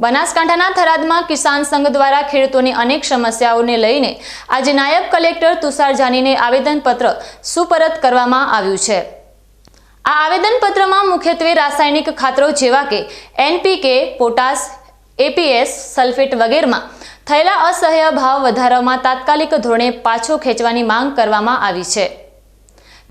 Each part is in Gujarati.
બનાસકાંઠાના થરાદમાં કિસાન સંઘ દ્વારા ખેડૂતોની અનેક સમસ્યાઓને લઈને આજે નાયબ કલેક્ટર તુષાર જાનીને આવેદનપત્ર સુપરત કરવામાં આવ્યું છે. આ આવેદનપત્રમાં મુખ્યત્વે રાસાયણિક ખાતરો જેવા કે એનપીકે, પોટાશ, એપીએસ, સલ્ફેટ વગેરેમાં થયેલા અસહ્ય ભાવ વધારામાં તાત્કાલિક ધોરણે પાછો ખેંચવાની માંગ કરવામાં આવી છે.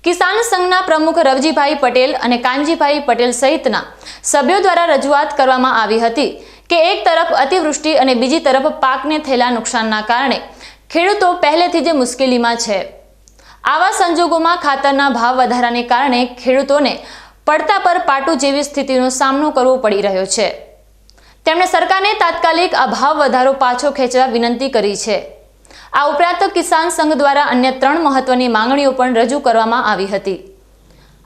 કિસાન સંઘના પ્રમુખ રવજીભાઈ પટેલ અને કાનજીભાઈ પટેલ સહિતના સભ્યો દ્વારા રજૂઆત કરવામાં આવી હતી કે એક તરફ અતિવૃષ્ટિ અને બીજી તરફ પાકને થયેલા નુકસાનના કારણે ખેડૂતો પહેલેથી જ મુશ્કેલીમાં છે. આવા સંજોગોમાં ખાતરના ભાવ વધારાને કારણે ખેડૂતોને પડતા પર પાટું જેવી સ્થિતિનો સામનો કરવો પડી રહ્યો છે. તેમણે સરકારને તાત્કાલિક આ ભાવ વધારો પાછો ખેંચવા વિનંતી કરી છે. આ ઉપરાંત કિસાન સંઘ દ્વારા અન્ય ત્રણ મહત્વની માંગણીઓ પણ રજૂ કરવામાં આવી હતી.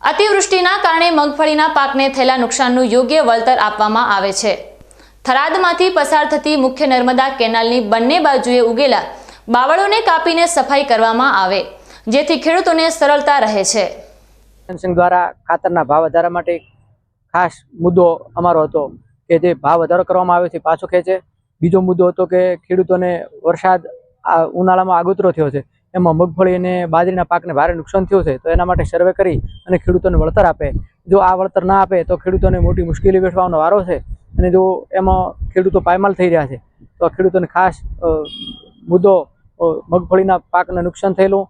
અતિવૃષ્ટિના કારણે મગફળીના પાકને થયેલા નુકસાનનું યોગ્ય વળતર આપવામાં આવે છે. થરાદમાંથી પસાર થતી મુખ્ય નર્મદા કેનાલની બંને બાજુએ ઉગેલા બાવળોને કાપીને સફાઈ કરવામાં આવે, જેથી ખેડૂતોને સરળતા રહે છે. સંઘ દ્વારા ખાતરના ભાવ વધારા માટે ખાસ મુદ્દો અમારો હતો કે જે ભાવ વધારો કરવામાં આવ્યો છે પાછો ખેંચે. બીજો મુદ્દો હતો કે ખેડૂતોને વરસાદ આ ઉનાળામાં આગોતરો થયો છે. એમાં મગફળી અને બાજરીના પાકને ભારે નુકસાન થયું છે. તો એના માટે સર્વે કરી અને ખેડૂતોને વળતર આપે. જો આ વળતર ના આપે તો ખેડૂતોને મોટી મુશ્કેલી વેઠવાનો વારો છે. અને જો એમાં ખેડૂતો પાયમાલ થઈ રહ્યા છે, તો આ ખેડૂતોને ખાસ મુદ્દો મગફળીના પાકને નુકસાન થયેલું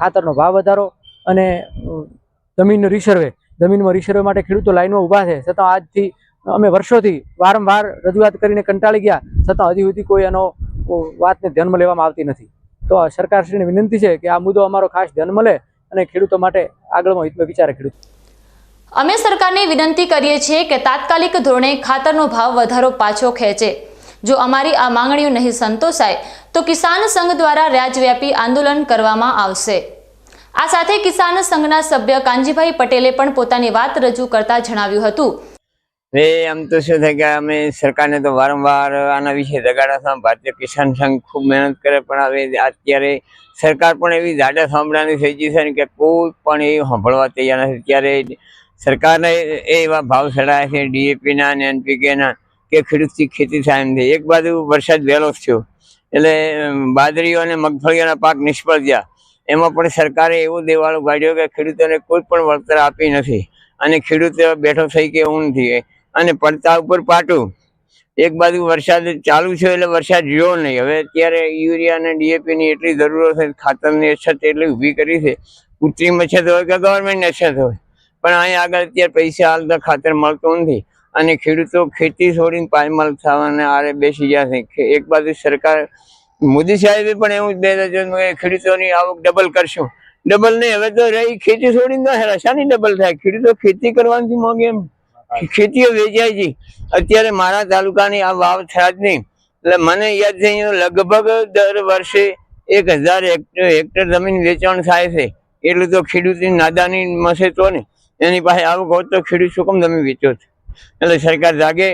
ખાતરનો ભાવ વધારો અને જમીનનો રિસર્વે જમીનમાં રિસર્વે માટે ખેડૂતો લાઈનમાં ઊભા છે. છતાં આજથી અમે વર્ષોથી વારંવાર રજૂઆત કરીને કંટાળી ગયા, છતાં હજી સુધી કોઈ એનો વાતને ધ્યાનમાં લેવામાં આવતી નથી. તો સરકારશ્રીને વિનંતી છે કે આ મુદ્દો અમારો ખાસ ધ્યાનમાં લે અને ખેડૂતો માટે આગળમાં હિતમાં વિચારે ખેડૂત. અમે સરકારને વિનંતી કરીએ છીએ કે તાત્કાલિક ધોરણે ખાતરનો ભાવ વધારો પાછો ખેંચે. જો અમારી આ માંગણીઓ નહીં સંતોષાય, તો કિસાન સંઘ દ્વારા રાજવ્યાપી આંદોલન કરવામાં આવશે. આ સાથે કિસાન સંઘના સભ્ય કાનજીભાઈ પટેલે પણ પોતાની વાત રજૂ કરતા જણાવ્યું હતું. એ આમ તો શું થાય કે અમે સરકારને તો વારંવાર આના વિશે રગાડા હતા. ભારતીય કિસાન સંઘ ખૂબ મહેનત કરે, પણ હવે અત્યારે સરકાર પણ એવી જાડા સાંભળવાની થઈ ગઈ છે કે કોઈ પણ એ સાંભળવા તૈયાર નથી. ત્યારે સરકારને એ એવા ભાવ ચડાયા છે, ડીએપીના અને એનપીકેના, કે ખેડૂતથી ખેતી થાય એમ એક બાજુ વરસાદ વહેલો થયો. એટલે બાજરીઓ અને મગફળીઓના પાક નિષ્ફળ ગયા. એમાં પણ સરકારે એવો દેવાળો કાઢ્યો કે ખેડૂતોને કોઈ પણ વળતર આપી નથી. અને ખેડૂત બેઠો થઈ કે એવું નથી. અને પડતા ઉપર પાટું. એક બાજુ વરસાદ ચાલુ છે એટલે વરસાદ રહ્યો નહીં. હવે અત્યારે યુરિયા અને ડીએપીની એટલી જરૂરત છે ખાતરની અછત એટલી ઊભી કરી છે. કૃત્રિમ અછત હોય કે ગવર્મેન્ટ અછત હોય. પણ અહીંયા આગળ અત્યારે પૈસા હાલતા ખાતર મળતું નથી. અને ખેડૂતો ખેતી છોડીને પાયમાલ થવાના આરે બેસી ગયા છે. એક બાજુ સરકાર મોદી સાહેબે પણ એવું જ બે હજાર ખેડૂતોની આવક ડબલ કરશું. ડબલ નહીં હવે તો રહી ખેતી છોડીને તો હેરા શાની ડબલ થાય. ખેડૂતો ખેતી કરવાથી મોગે એમ. ખેતીઓ વેચાય છે. અત્યારે મારા તાલુકાની આ વાવ થયા જ નહીં. એટલે મને યાદ છે લગભગ દર વર્ષે એક હજાર હેક્ટર હેક્ટર જમીન વેચાણ થાય છે. એટલું તો ખેડૂતની નાદાની મસે તો ને એની પાસે આવું હોત તો ખેડૂત શું કામ જમીન વેચ્યો છે? એટલે સરકાર જાગે,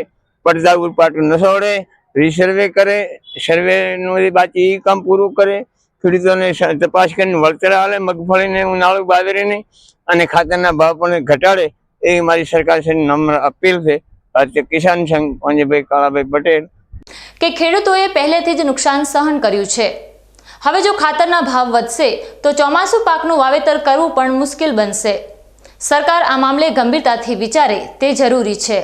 પડદા ઉપર પાટું ન સોડે રિસર્વે કરે સર્વેનું એ બાકી એ કામ પૂરું કરે. ખેડૂતોને તપાસ કરીને વળતર આવે મગફળીને ઉનાળું બાજરીને અને ખાતરના ભાવ પણ ઘટાડે, એવી મારી સરકાર છે નમ્ર અપીલ છે. કિસાન સંઘ, પંજભાઈ કાળાભાઈ પટેલ. કે ખેડૂતોએ પહેલેથી જ નુકસાન સહન કર્યું છે. હવે જો ખાતરના ભાવ વધશે, તો ચોમાસું પાકનું વાવેતર કરવું પણ મુશ્કેલ બનશે. સરકાર આ મામલે ગંભીરતાથી વિચારે તે જરૂરી છે.